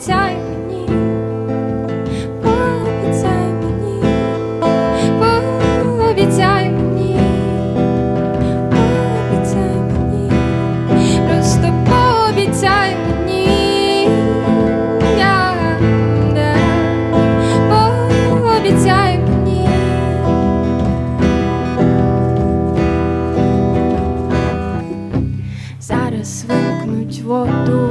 пообіцяй мені, пообіцяй мені, пообіцяй мені, пообіцяй мені, просто пообіцяй мені, пообіцяй мені. Зараз вимкнуть воду.